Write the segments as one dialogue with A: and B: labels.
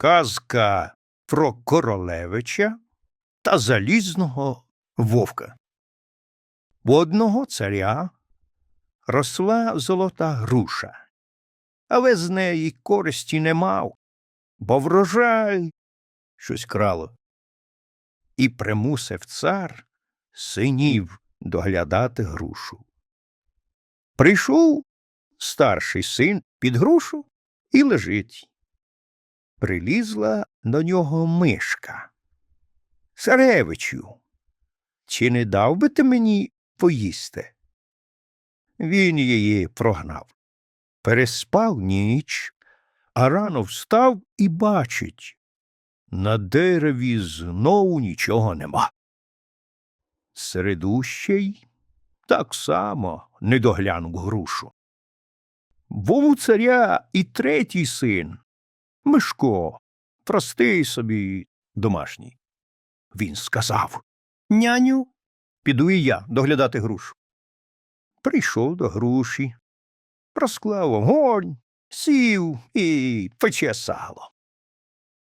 A: Казка про королевича та залізного вовка. В одного царя росла золота груша, але з неї користі не мав, бо врожай щось крало. І примусив цар синів доглядати грушу. Прийшов старший син під грушу і лежить. Прилізла до нього мишка. Царевичу, чи не дав би ти мені поїсти? Він її прогнав. Переспав ніч, а рано встав і бачить. На дереві знову нічого нема. Середущий так само не доглянув грушу. Був у царя і третій син Мишко, простий собі домашній. Він сказав Няню, піду і я доглядати грушу. Прийшов до груші, розклав огонь, сів і пече сало.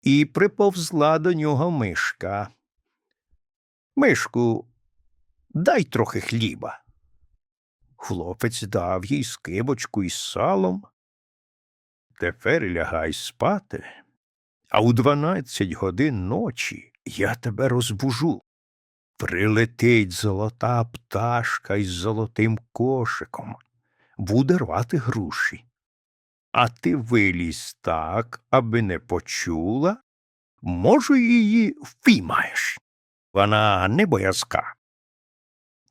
A: І приповзла до нього мишка. Мишку, дай трохи хліба. Хлопець дав їй скибочку із салом. Тепер лягай спати, а у дванадцять годин ночі я тебе розбужу. Прилетить золота пташка із золотим кошиком, буде рвати груші. А ти вилізь так, аби не почула, може, її впіймаєш. Вона не боязка.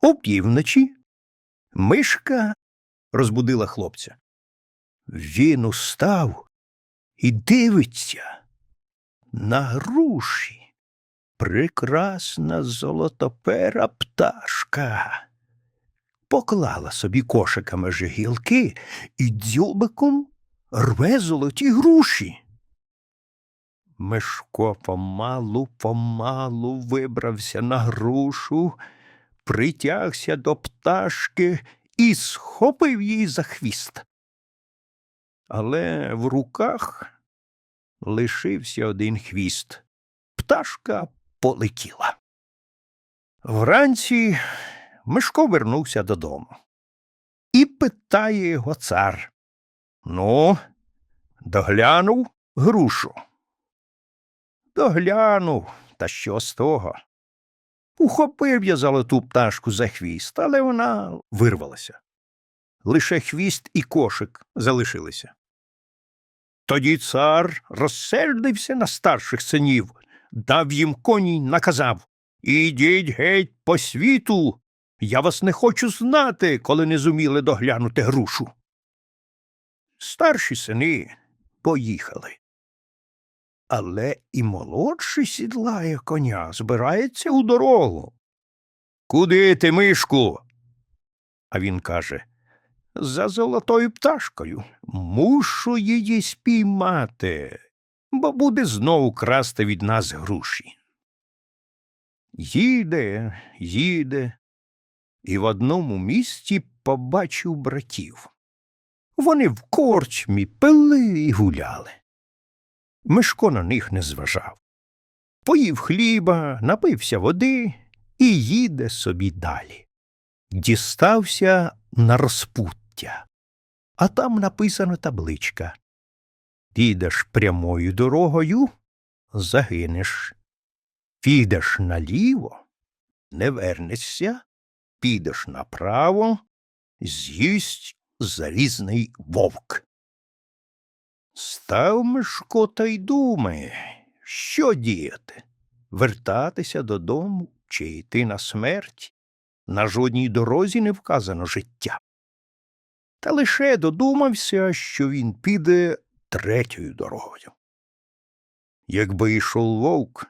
A: Опівночі мишка розбудила хлопця. Він устав і дивиться на груші. Прекрасна золотопера пташка. Поклала собі кошика меж гілки і дзьобиком рве золоті груші. Мишко помалу помалу вибрався на грушу, притягся до пташки і схопив її за хвіст. Але в руках лишився один хвіст. Пташка полетіла. Вранці Мишко вернувся додому. І питає його цар. Ну, доглянув грушу. Доглянув, та що з того? Ухопив я золоту пташку за хвіст, але вона вирвалася. Лише хвіст і кошик залишилися. Тоді цар розсердився на старших синів, дав їм коні й наказав Ідіть геть по світу. Я вас не хочу знати, коли не зуміли доглянути грушу. Старші сини поїхали. Але і молодший сідлає коня, збирається у дорогу. Куди ти, мишку? А він каже За золотою пташкою. Мушу її спіймати, бо буде знову красти від нас груші. Їде, їде, і в одному місті побачив братів. Вони в корчмі пили і гуляли. Мишко на них не зважав. Поїв хліба, напився води і їде собі далі. Дістався на розпуття, а там написана табличка Підеш прямою дорогою загинеш. Підеш наліво, не вернешся, підеш направо, з'їсть залізний вовк. Став Мишко та й думає, що діяти вертатися додому чи йти на смерть. На жодній дорозі не вказано життя. Та лише додумався, що він піде третьою дорогою. Якби йшов вовк,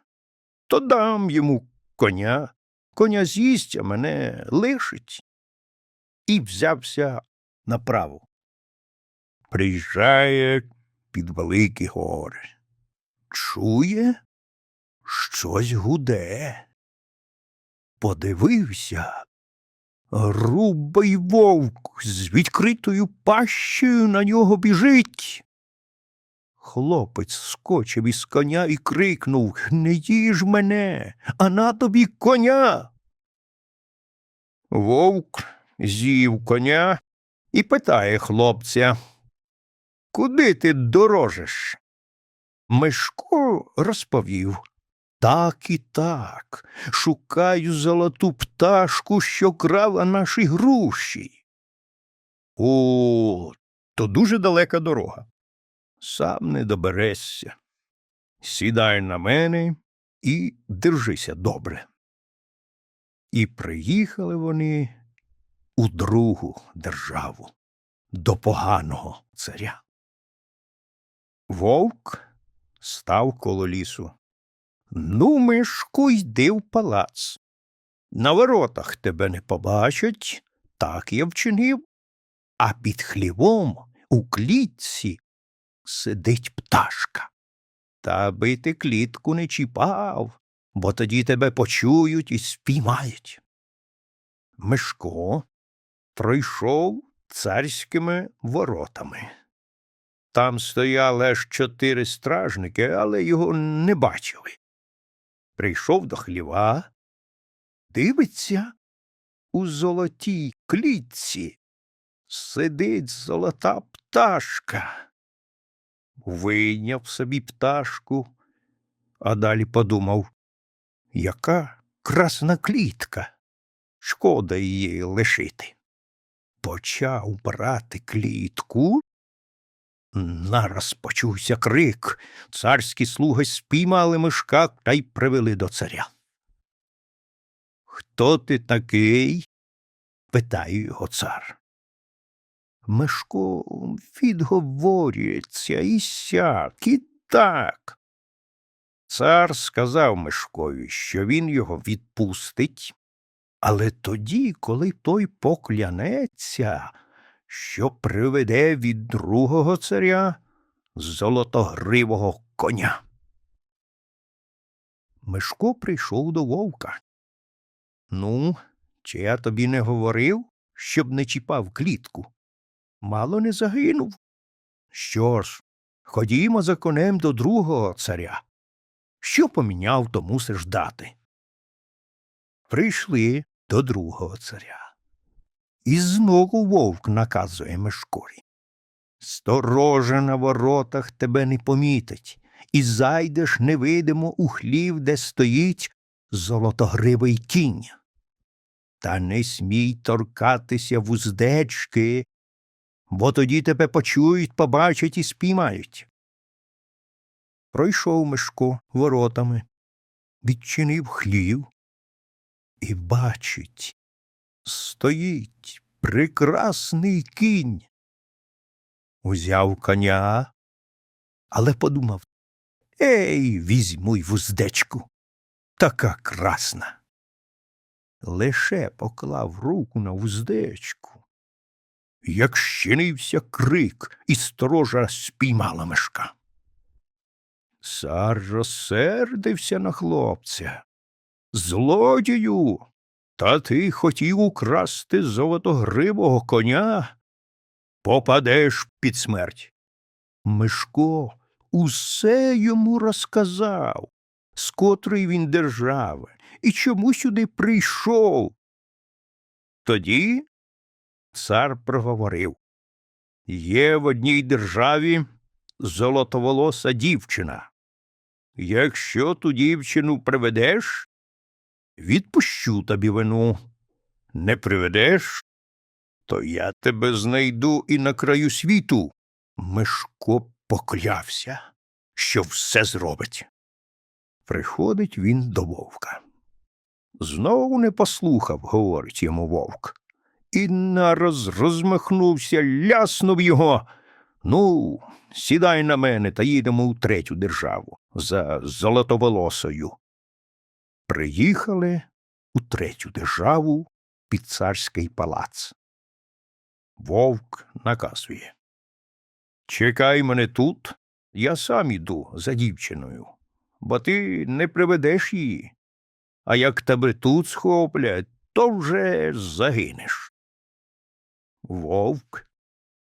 A: то дам йому коня, коня з'їсть, а мене лишить. І взявся направо. Приїжджає під великі гори. Чує, щось гуде. Подивився. Грубий вовк з відкритою пащею на нього біжить. Хлопець скочив із коня і крикнув Не їж мене, а на тобі коня. Вовк з'їв коня і питає хлопця Куди ти дорожиш? Мишко розповів. Так і так. Шукаю золоту пташку, що крала наші груші. О, то дуже далека дорога. Сам не доберешся. Сідай на мене і держися добре. І приїхали вони у другу державу до поганого царя. Вовк став коло лісу. Ну, мишку, йди в палац. На воротах тебе не побачать, так я вчинив, а під хлівом у клітці сидить пташка. Та би ти клітку не чіпав, бо тоді тебе почують і спіймають. Мишко пройшов царськими воротами. Там стояли аж чотири стражники, але його не бачили. Прийшов до хліва, дивиться, у золотій клітці сидить золота пташка. Вийняв собі пташку, а далі подумав, яка красна клітка, шкода її лишити. Почав брати клітку, Нараз почувся крик. Царські слуги спіймали мишка та й привели до царя. Хто ти такий? питає його цар. Мишко відговорюється і сяк, і так. Цар сказав Мишкові, що він його відпустить, але тоді, коли той поклянеться, що приведе від другого царя золотогривого коня. Мишко прийшов до вовка. Ну, чи я тобі не говорив, щоб не чіпав клітку? Мало не загинув. Що ж, ходімо за конем до другого царя. Що поміняв, то мусиш дати. Прийшли до другого царя. І знову вовк наказує Мишкові. Сторожа на воротах тебе не помітить, і зайдеш невидимо у хлів, де стоїть золотогривий кінь. Та не смій торкатися вуздечки, бо тоді тебе почують, побачать і спіймають. Пройшов Мишко воротами, відчинив хлів і бачить, стоїть прекрасний кінь. Узяв коня, але подумав Ей, візьму й вуздечку. Така красна. Лише поклав руку на вуздечку, як щинився крик, і сторожа спіймала мешка. Цар розсердився на хлопця. Злодію, та ти хотів украсти золотогривого коня? Попадеш під смерть. Мишко усе йому розказав, з котрої він держави і чому сюди прийшов. Тоді цар проговорив Є в одній державі золотоволоса дівчина. Якщо ту дівчину приведеш, відпущу тобі вину. Не приведеш, то я тебе знайду і на краю світу. Мишко поклявся, що все зробить. Приходить він до вовка. Знову не послухав, говорить йому вовк, і нараз розмахнувся, ляснув його. Ну, сідай на мене та їдемо у третю державу за золотоволосою. Приїхали у третю державу під царський палац. Вовк наказує. Чекай мене тут, я сам іду за дівчиною, бо ти не приведеш її. А як тебе тут схоплять, то вже загинеш. Вовк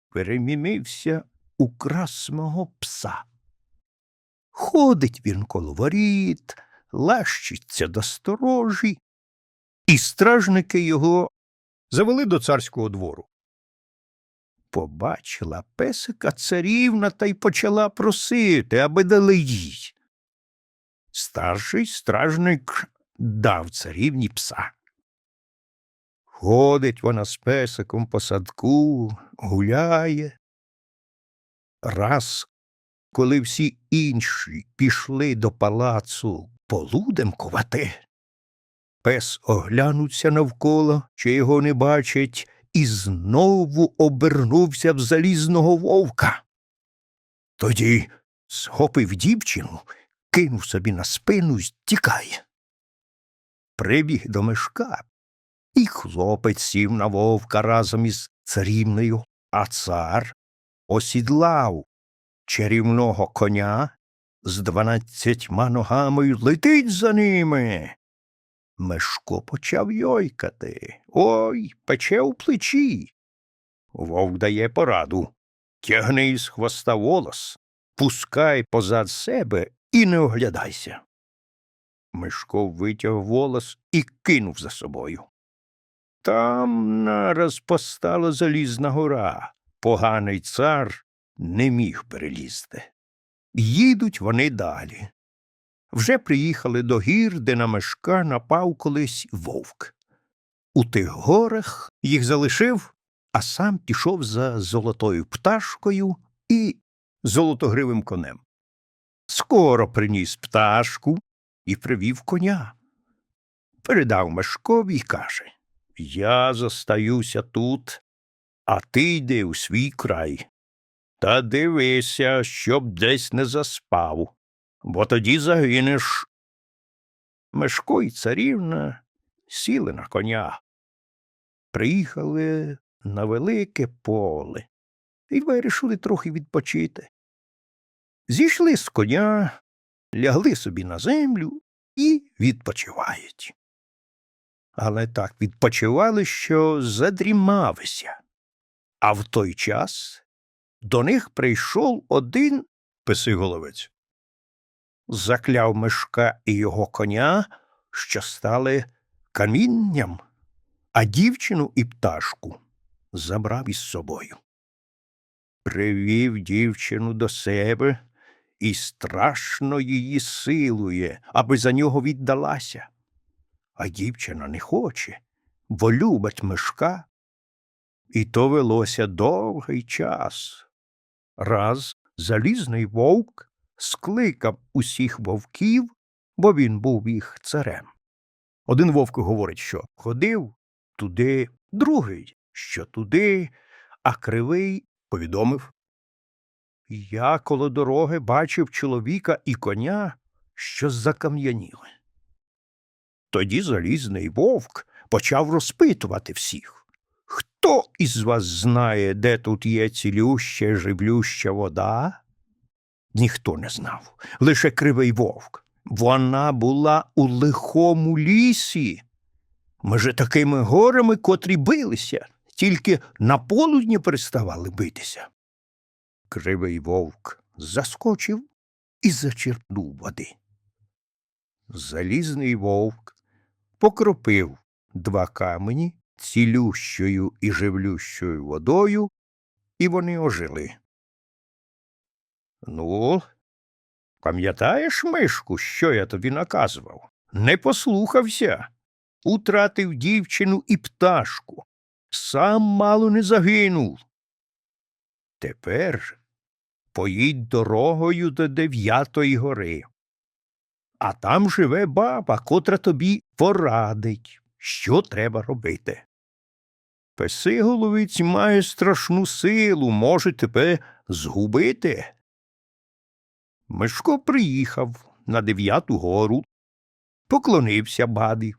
A: перемінився у красного пса Ходить він коло воріт, лащиться до сторожі, і стражники його завели до царського двору. Побачила песика царівна та й почала просити, аби дали їй. Старший стражник дав царівні пса. Ходить вона з песиком по садку, гуляє. Раз, коли всі інші пішли до палацу полудемкувати, пес оглянувся навколо, чи його не бачить, і знову обернувся в залізного вовка. Тоді схопив дівчину, кинув собі на спину й тікає. Прибіг до мешка, і хлопець сів на вовка разом із царівною, а цар осідлав чарівного коня з дванадцятьма ногами й летить за ними. Мешко почав йойкати. Ой, пече у плечі. Вовк дає пораду. Тягни із хвоста волос, пускай позад себе і не оглядайся. Мишко витяг волос і кинув за собою. Там нараз постала залізна гора. Поганий цар не міг перелізти. Їдуть вони далі. Вже приїхали до гір, де на мешка напав колись вовк. У тих горах їх залишив, а сам пішов за золотою пташкою і золотогривим конем. Скоро приніс пташку і привів коня. Передав мешкові й каже Я зостаюся тут, а ти йди у свій край. Та дивися, щоб десь не заспав, бо тоді загинеш. Мешко й царівна сіли на коня. Приїхали на велике поле і вирішили трохи відпочити. Зійшли з коня, лягли собі на землю і відпочивають. Але так відпочивали, що задрімалися. А в той час до них прийшов один писиголовець. Закляв мешка і його коня, що стали камінням, а дівчину і пташку забрав із собою. Привів дівчину до себе і страшно її силує, аби за нього віддалася. А дівчина не хоче, бо любить мешка. І то велося довгий час. Раз залізний вовк скликав усіх вовків, бо він був їх царем. Один вовк говорить, що ходив туди, другий, що туди, а кривий повідомив. Я коло дороги бачив чоловіка і коня, що закам'яніли. Тоді залізний вовк почав розпитувати всіх. Хто із вас знає, де тут є цілюща, живлюща вода? Ніхто не знав, лише кривий вовк. Вона була у лихому лісі. Меже такими горами, котрі билися, тільки на полудні переставали битися. Кривий вовк заскочив і зачерпнув води. Залізний вовк покропив два камені цілющою і живлющою водою, і вони ожили. Ну, пам'ятаєш, мишку, що я тобі наказував? Не послухався, утратив дівчину і пташку, сам мало не загинув. Тепер поїдь дорогою до дев'ятої гори, а там живе баба, котра тобі порадить, що треба робити. Песиголовець має страшну силу, може тебе згубити. Мишко приїхав на дев'яту гору, поклонився бабі.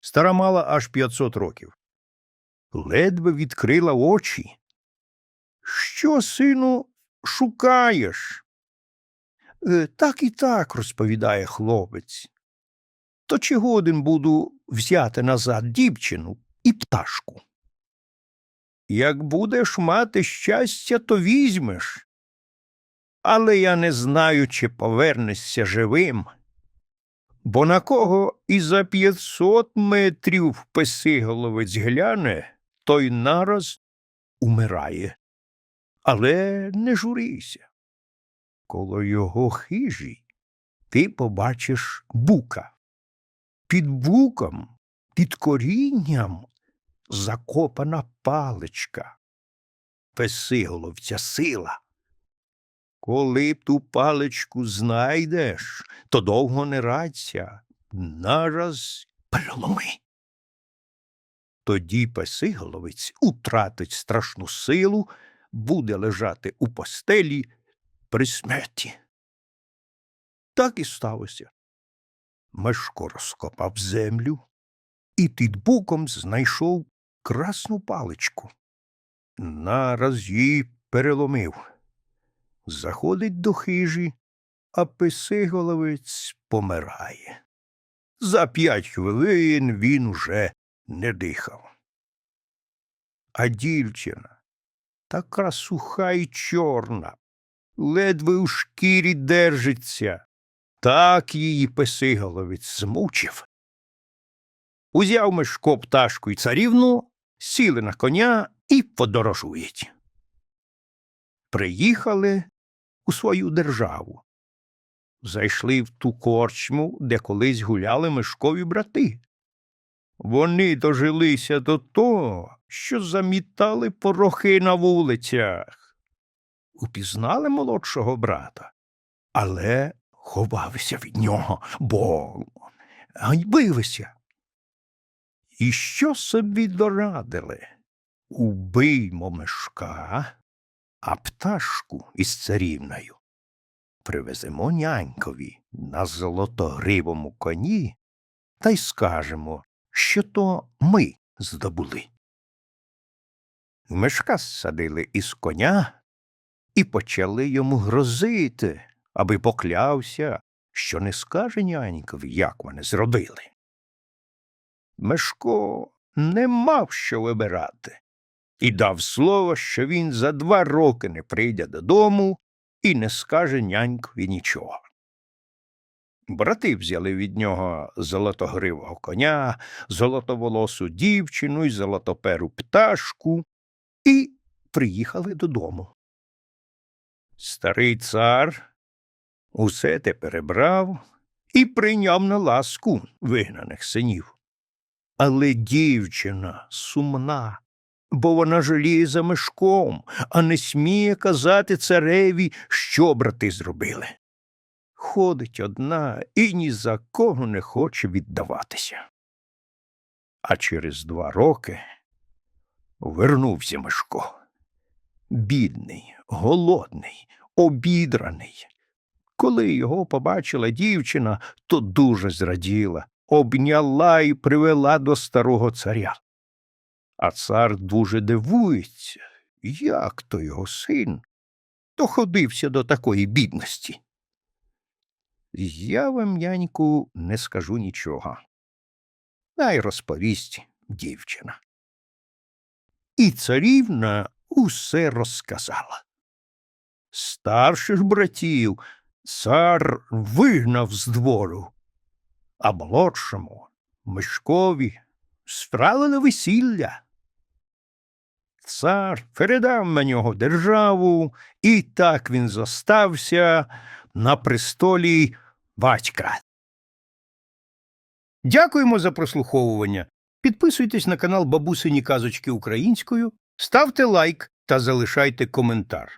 A: Стара мала аж п'ятсот років. Ледве відкрила очі. Що, сину, шукаєш? «Е, Так і так, розповідає хлопець. То чи годен буду взяти назад дівчину і пташку? Як будеш мати щастя, то візьмеш. але я не знаю, чи повернешся живим. Бо на кого і за п'ятсот метрів песиголовець гляне, той нараз умирає. Але не журися. Коло його хижі ти побачиш бука. Під буком, під корінням закопана паличка. Песиголовця сила. Коли ту паличку знайдеш, то довго не радься, нараз переломи. Тоді песиголовець утратить страшну силу, буде лежати у постелі при смерті. Так і сталося. Мешко розкопав землю і під буком знайшов красну паличку. Нараз її переломив. Заходить до хижі, а писиголовець помирає. За п'ять хвилин він уже не дихав. А дівчина така суха й чорна, ледве у шкірі держиться. Так її писиголовець змучив. Узяв Мишко пташку й царівну, сіли на коня і подорожують. Приїхали у свою державу. Зайшли в ту корчму, де колись гуляли Мишкові брати. Вони дожилися до того, що замітали порохи на вулицях. Упізнали молодшого брата, але ховалися від нього, бо ганьбилися. І що собі дорадили? Убиймо мешка, а пташку із царівною привеземо нянькові на золотогривому коні та й скажемо, що то ми здобули. Мешка садили із коня і почали йому грозити, аби поклявся, що не скаже нянькові, як вони зробили. Мешко не мав що вибирати і дав слово, що він за два роки не прийде додому і не скаже нянькові нічого. Брати взяли від нього золотогривого коня, золотоволосу дівчину й золотоперу пташку і приїхали додому. Старий цар усе те перебрав і прийняв на ласку вигнаних синів. Але дівчина сумна, бо вона жаліє за мешком, а не сміє казати цареві, що брати зробили. Ходить одна і ні за кого не хоче віддаватися. А через два роки вернувся Мишко. Бідний, голодний, обідраний. Коли його побачила дівчина, то дуже зраділа, обняла і привела до старого царя. А цар дуже дивується, як то його син доходився до такої бідності. Я вам, Яньку, не скажу нічого. Най розповість дівчина. І царівна усе розказала. Старших братів цар вигнав з двору, а молодшому Мишкові справили весілля. Цар передав на нього державу, і так він зостався на престолі батька. Дякуємо за прослуховування. Підписуйтесь на канал Бабусині Казочки Українською, ставте лайк та залишайте коментар.